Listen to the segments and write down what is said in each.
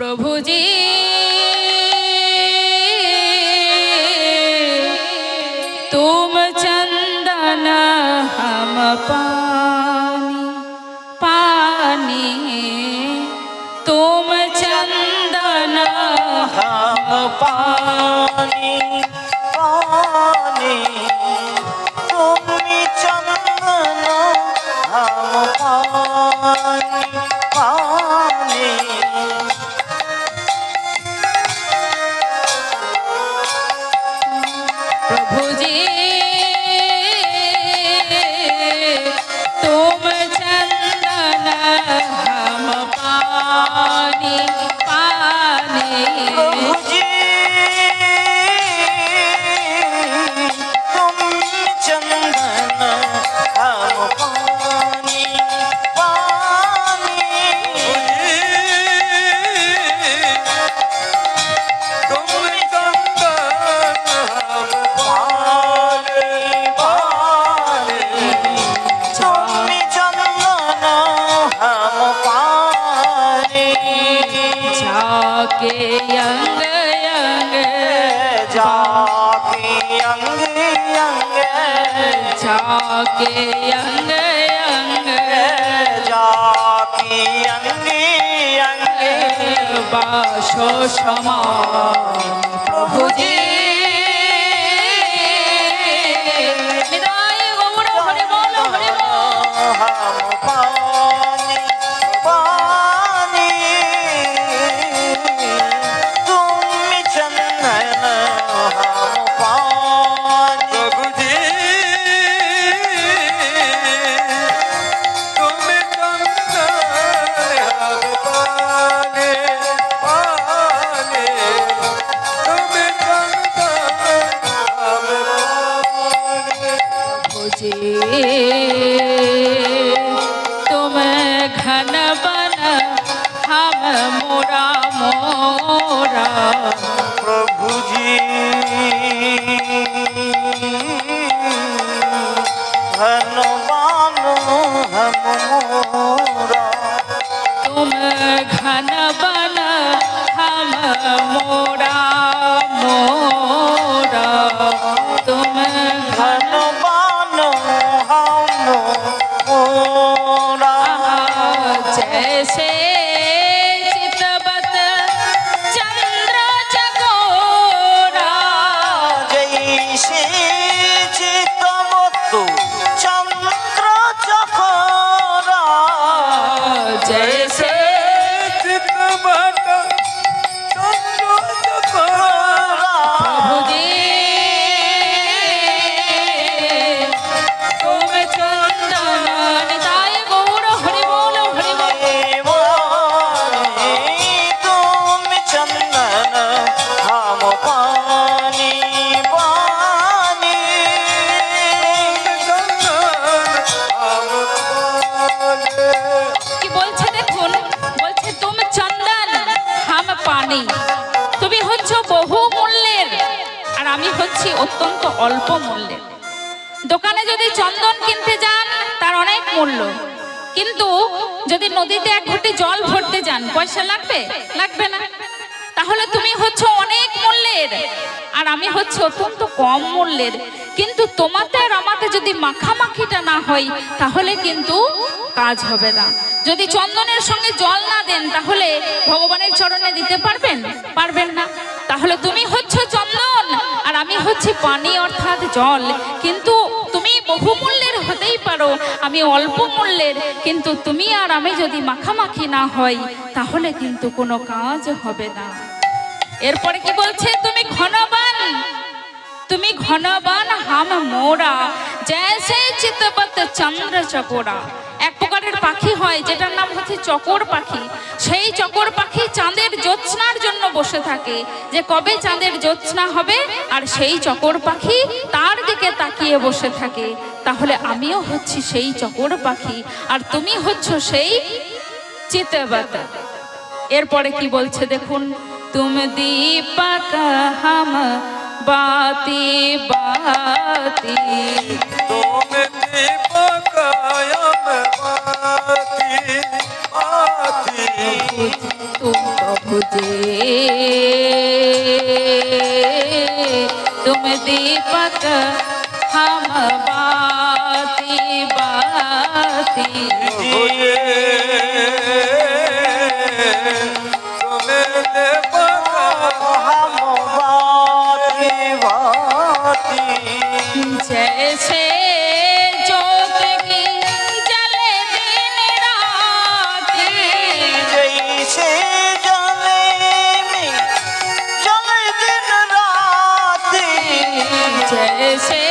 প্রভুজি তুম চন্দন হম পানি পানি। তুম চন্দন হম পানি পানি। जाके यंग यंग जाके अंग अंग बाशो समान प्रभु जी মোরা। প্রভুজি। ধনবান হম মোরা। তুম ঘনবান হম মোরা মোরা। তুম ঘনবান হম মোরা। जैसे আমি অত্যন্ত অল্প মূল্যের দোকানে যদি চন্দন কিনতে যান, তার অনেক মূল্য। কিন্তু যদি নদীতে এক ঘটি জল ভরতে যান, পয়সা লাগবে? লাগবে না। তাহলে তুমি হচ্ছে অনেক মূল্যের। আর আমি হচ্ছে অত্যন্ত কম মূল্যের। কিন্তু তোমাতে আর আমাতে যদি মাখামাখিটা না হয়, তাহলে কিন্তু কাজ হবে না। যদি চন্দনের সঙ্গে জল না দেন, তাহলে ভগবানের চরণে দিতে পারবেন? পারবেন না। তাহলে তুমি হচ্ছি পানি অর্থাৎ জল। কিন্তু তুমি বহুমূল্যের হতেই পারো, আমি অল্প মূল্যের। কিন্তু তুমি আর আমি যদি মাখামাখি না হই, তাহলে কিন্তু কোনো কাজ হবে না। এরপরে কি বলছে? তুমি ঘনবান। তুমি ঘনবান হাম মোরা জैसे চিতবত চন্দ্র এক প্রকারের পাখি হয়, যেটার নাম হচ্ছে চকর পাখি। সেই চকর পাখি চাঁদের জ্যোৎস্নার জন্য বসে থাকে। যে কবে চাঁদের জ্যোৎস্না হবে, আর সেই চকর পাখি তার দিকে তাকিয়ে বসে থাকে। তাহলে আমিও হচ্ছি সেই চকর পাখি, আর তুমি হচ্ছ সেই চিতবত। এরপরে কি বলছে দেখুন, তুম দীপক হাম बाती बाती। तो मिट्टी पकाया मैं बाती बाती। तुम प्रभु जी तुम दीपक हम बाती बाती। तुम्हें दे जैसे जोत की जले दिन राती जैसे जले में जले दिन राती जैसे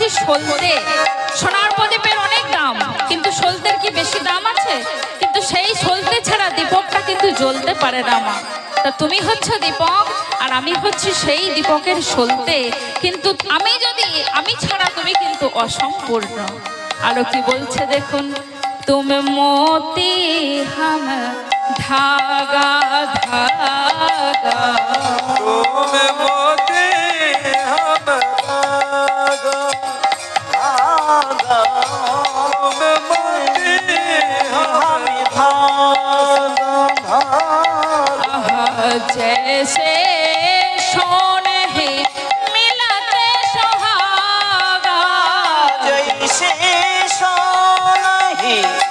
হচ্ছি সলতে সোনার প্রদীপের অনেক দাম, কিন্তু সলতের কি বেশি দাম আছে? কিন্তু সেই সলতে ছাড়া দীপকটা কিন্তু জ্বলতে পারে না মা। তা তুমি হচ্ছে দীপক, আর আমি হচ্ছে সেই দীপকের সলতে কিন্তু আমি যদি, আমি ছাড়া তুমি কিন্তু অসম্পূর্ণ। আরও কি বলছে দেখুন? তুমি মতি হাম ধাগা ধাগা। তুমি মোতি जैसे सोने ही मिलते सुहागा जैसे सोनही मिला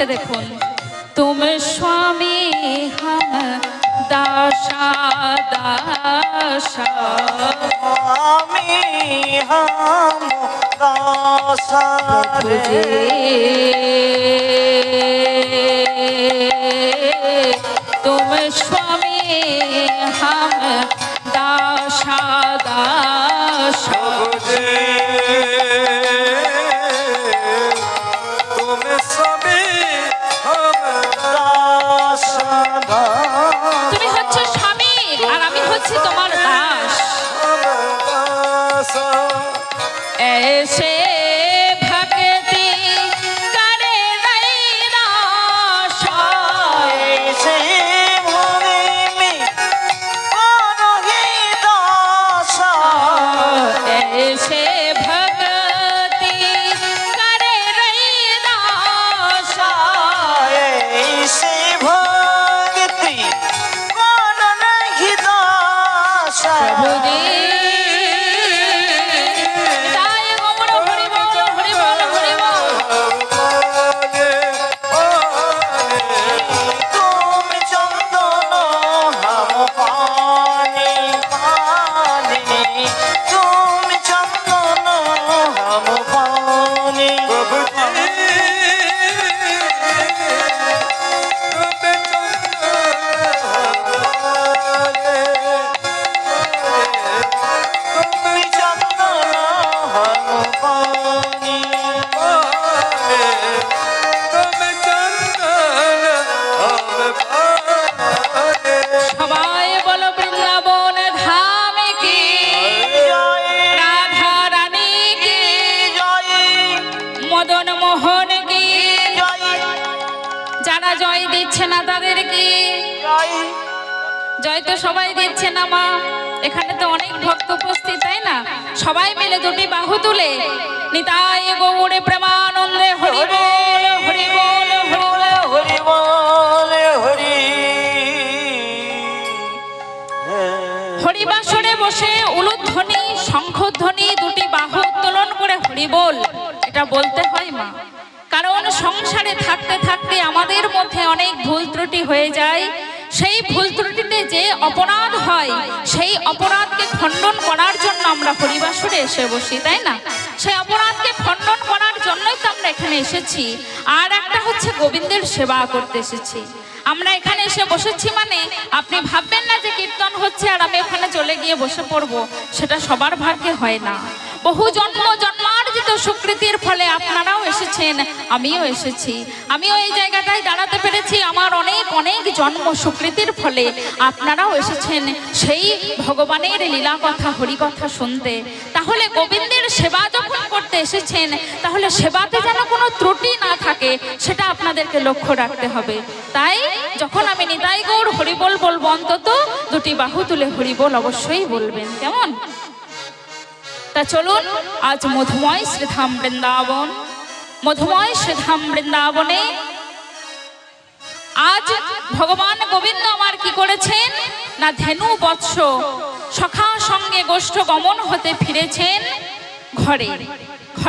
বলছে দেখুন। তুমি স্বামী হাম দাসা দাসা। তুমি স্বামী হাম দাসা movie. জয় তো সবাই দিচ্ছে না মা। এখানে তো অনেক ভক্ত উপস্থিত তাই না? সবাই মিলে দুটি বাহু তুলে নিতাই গৌড়ে প্রেমানন্দে হরি বল হরি বল হরি বল। হরি বল হরি হরিবাসরে বসে উলুধ্বনি শঙ্খধ্বনি দুটি বাহু উত্তোলন করে হরি বল। এটা বলতে হয় মা। কারণ সংসারে থাকতে থাকতে আমাদের মধ্যে অনেক ভুল ত্রুটি হয়ে যায়। সেই ভুল ত্রুটিতে যে অপরাধ হয়, সেই অপরাধকে খণ্ডন করার জন্য আমরা হরিবাসরে এসে বসি, তাই না? সেই অপরাধকে খণ্ডন করার জন্যই তো আমরা এখানে এসেছি। আর একটা হচ্ছে গোবিন্দের সেবা করতে এসেছি। আমরা এখানে এসে বসেছি মানে আপনি ভাববেন না যে কীর্তন হচ্ছে আর আমি ওখানে চলে গিয়ে বসে পড়ব, সেটা সবার ভাগ্যে হয় না। বহু জন্ম জন্মার্জিত সুকৃতির ফলে আপনারাও এসেছেন আমিও এসেছি। আমিও এই জায়গাটায় দাঁড়াতে পেরেছি। আমার অনেক অনেক জন্ম সুকৃতির ফলে আপনারাও এসেছেন সেই ভগবানের লীলা কথা, হরি কথা শুনতে। তাহলে গোবিন্দের সেবা যখন করতে এসেছেন, তাহলে সেবাতে যেন কোনো ত্রুটি না থাকে, সেটা আপনাদেরকে লক্ষ্য রাখতে হবে। তাই যখন আমি নিতাই গৌর হরিবোল বলব, অন্তত দুটি বাহু তুলে হরিবোল অবশ্যই বলবেন। কেমন? তা চলুন, আজ মধুময় শ্রীধাম বৃন্দাবন। মধুময় শ্রীধাম বৃন্দাবনে। আজ ভগবান গোবিন্দ আমার কি করেছেন? না ধেনু বৎস সখা সঙ্গে গোষ্ঠ গমন হতে ফিরেছেন ঘরে।